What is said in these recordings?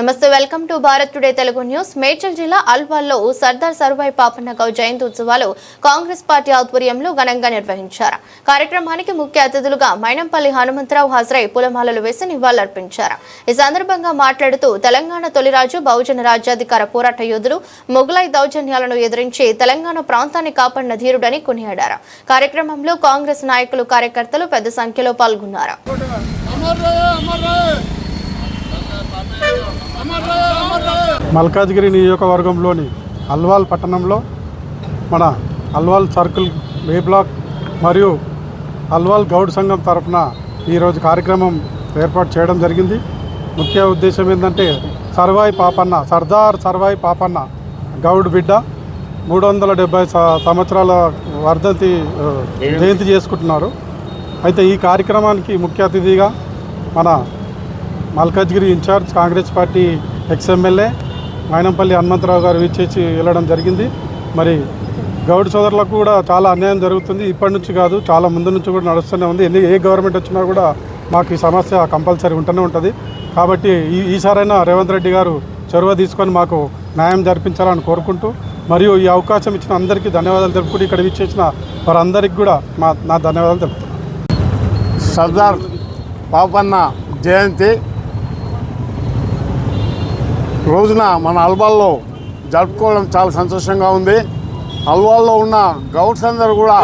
నమస్తే welcome to Bharat today Telugu news. Medchal జిల్లా అల్వాల్లో సర్దార్ సర్వాయి పాపన్న గౌ జయంతి ఉత్సవాలు కాంగ్రెస్ పార్టీ ఆధ్వర్యంలో ఘనంగా నిర్వహించారు. కార్యక్రమానికి ముఖ్య అతిథులుగా మైనంపల్లి హనుమంతరావు హాజరై పూలమాలలు వేసి నివాళులర్పించారు. ఈ సందర్భంగా మాట్లాడుతూ తెలంగాణ తొలిరాజు బహుజన రాజ్యాధికార పోరాట యోధులు మొఘలాయి దౌర్జన్యాలను ఎదిరించి తెలంగాణ ప్రాంతాన్ని కాపాడిన ధీరుడని కొనియాడారు. కార్యక్రమంలో కాంగ్రెస్ నాయకులు కార్యకర్తలు పెద్ద సంఖ్యలో పాల్గొన్నారు. మల్కాజ్గిరి నియోజకవర్గంలోని అల్వాల్ పట్టణంలో మన అల్వాల్ సర్కిల్ ఏ బ్లాక్ మరియు అల్వాల్ గౌడ్ సంఘం తరఫున ఈరోజు కార్యక్రమం ఏర్పాటు చేయడం జరిగింది. ముఖ్య ఉద్దేశం ఏంటంటే సర్వాయి పాపన్న సర్దార్ సర్వాయి పాపన్న గౌడ్ బిడ్డ మూడు వందల డెబ్బై సంవత్సరాల వర్ధంతి జయంతి చేసుకుంటున్నారు. అయితే ఈ కార్యక్రమానికి ముఖ్య అతిథిగా మన Malkajgiri incharge Congress party ex MLA Mynampally Hanumantharao garu విచ్చేసి వెళ్ళడం జరిగింది. మరి గౌడ్ సోదరులకు కూడా చాలా అన్యాయం జరుగుతుంది. ఇప్పటి నుంచి కాదు చాలా ముందు నుంచి కూడా నడుస్తూనే ఉంది. ఎన్ని ఏ గవర్నమెంట్ వచ్చినా కూడా మాకు ఈ సమస్య కంపల్సరీ ఉంటూనే ఉంటుంది. కాబట్టి ఈ ఈసారైనా రేవంత్ రెడ్డి గారు చొరవ తీసుకొని మాకు న్యాయం జరిపించాలని కోరుకుంటూ మరియు ఈ అవకాశం ఇచ్చిన అందరికీ ధన్యవాదాలు తెలుపుకుంటూ ఇక్కడ విచ్చేసిన వారందరికీ కూడా మా నా ధన్యవాదాలు తెలుపుతున్నాను. సర్దార్ పాపన్న జయంతి. రోజున మన అల్వాల్లో జరుపుకోవడం చాలా సంతోషంగా ఉంది. అల్వాల్లో ఉన్న గౌడ్స్ అందరూ కూడా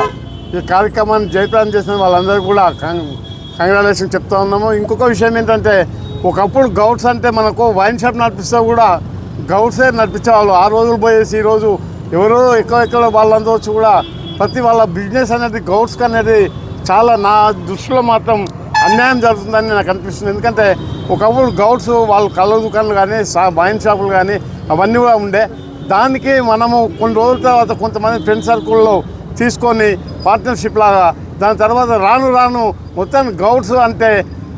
ఈ కార్యక్రమాన్ని జయప్రదం చేసిన వాళ్ళందరూ కూడా కంగ్రాచులేషన్ చెప్తా ఉన్నాము. ఇంకొక విషయం ఏంటంటే ఒకప్పుడు గౌడ్స్ అంటే మనకు వైన్ షాప్ నడిపిస్తే కూడా గౌడ్సే నడిపించేవాళ్ళు. ఆ రోజులు పోయేసి ఈరోజు ఎవరో ఎక్కడెక్కడ వాళ్ళందరూ వచ్చి కూడా ప్రతి వాళ్ళ బిజినెస్ అనేది గౌడ్స్కి అనేది చాలా నా దృష్టిలో మాత్రం అన్యాయం జరుగుతుందని నాకు అనిపిస్తుంది. ఎందుకంటే ఒకప్పుడు గౌడ్స్ వాళ్ళు కళ్ళ దుకాణాలు కానీ సా వైన్ షాపులు కానీ అవన్నీ కూడా ఉండే. దానికి మనము కొన్ని రోజుల తర్వాత కొంతమంది ఫ్రెండ్ సర్కిల్లో తీసుకొని పార్ట్నర్షిప్ లాగా దాని తర్వాత రాను రాను మొత్తం గౌడ్స్ అంటే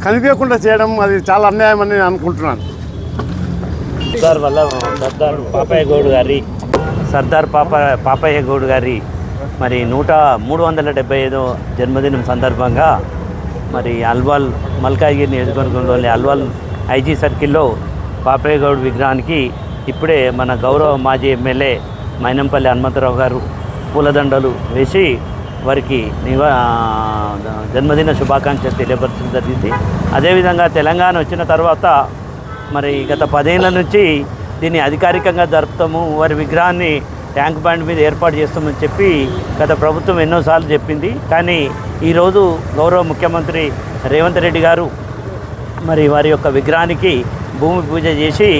కనిపించకుండా చేయడం అది చాలా అన్యాయం అని నేను అనుకుంటున్నాను. సార్ వల్ల సర్దార్ పాపయ్య గౌడ్ గారి సర్దార్ పాప పాపయ్య గౌడ్ గారి మరి నూట మూడు వందల డెబ్బై ఐదో జన్మదినం సందర్భంగా మరి అల్వాల్ మల్కాజ్గిరి నియోజకవర్గంలోని అల్వాల్ ఐజీ సర్కిల్లో పాపయ్యగౌడ్ విగ్రహానికి ఇప్పుడే మన గౌరవ మాజీ ఎమ్మెల్యే మైనంపల్లి హనుమంతరావు గారు పూలదండలు వేసి వారికి నివా జన్మదిన శుభాకాంక్షలు తెలియపరచడం జరిగింది. అదేవిధంగా తెలంగాణ వచ్చిన తర్వాత మరి గత పదేళ్ళ నుంచి దీన్ని అధికారికంగా జరుపుతాము. వారి విగ్రహాన్ని ట్యాంక్ బండ్ మీద ఏర్పాటు చేస్తామని చెప్పి గత ప్రభుత్వం ఎన్నోసార్లు చెప్పింది. కానీ ఈరోజు గౌరవ ముఖ్యమంత్రి రేవంత్ రెడ్డి గారు మరి వారి యొక్క విగ్రహానికి భూమి పూజ చేసి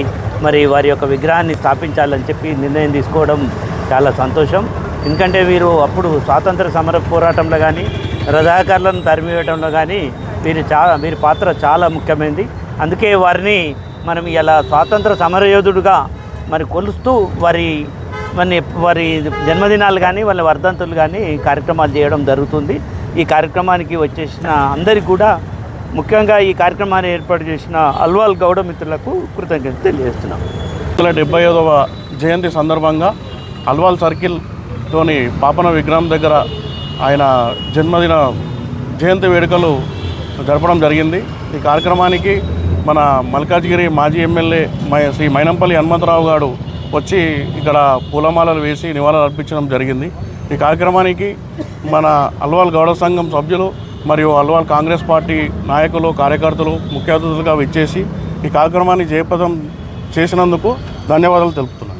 మరి వారి యొక్క విగ్రహాన్ని స్థాపించాలని చెప్పి నిర్ణయం తీసుకోవడం చాలా సంతోషం. ఎందుకంటే వీరు అప్పుడు స్వాతంత్ర సమర పోరాటంలో కానీ రజాకారులను తరిమివేయడంలో కానీ వీరి చా వీరి పాత్ర చాలా ముఖ్యమైనది అందుకే వారిని మనం ఇలా స్వాతంత్ర సమరయోధుడుగా మరి కొలుస్తూ వారి వారిని వారి జన్మదినాలు కానీ వాళ్ళ వర్ధంతులు కానీ కార్యక్రమాలు చేయడం జరుగుతుంది. ఈ కార్యక్రమానికి వచ్చేసిన అందరికీ కూడా ముఖ్యంగా ఈ కార్యక్రమాన్ని ఏర్పాటు చేసిన అల్వాల్ గౌడ మిత్రులకు కృతజ్ఞత తెలియజేస్తున్నాం. వందల డెబ్బై ఐదవ జయంతి సందర్భంగా అల్వాల్ సర్కిల్లోని పాపన విగ్రహం దగ్గర ఆయన జన్మదిన జయంతి వేడుకలు జరపడం జరిగింది. ఈ కార్యక్రమానికి మన మల్కాజ్గిరి మాజీ ఎమ్మెల్యే మై శ్రీ మైనంపల్లి హనుమంతరావు గారు వచ్చి ఇక్కడ పూలమాలలు వేసి నివాళులు అర్పించడం జరిగింది. ఈ కార్యక్రమానికి మన అల్వాల్ గౌడ సంఘం సభ్యులు మరియు అల్వాల్ కాంగ్రెస్ పార్టీ నాయకులు కార్యకర్తలు ముఖ్య అతిథులుగా విచ్చేసి ఈ కార్యక్రమాన్ని జయప్రదం చేసినందుకు ధన్యవాదాలు తెలుపుతున్నాను.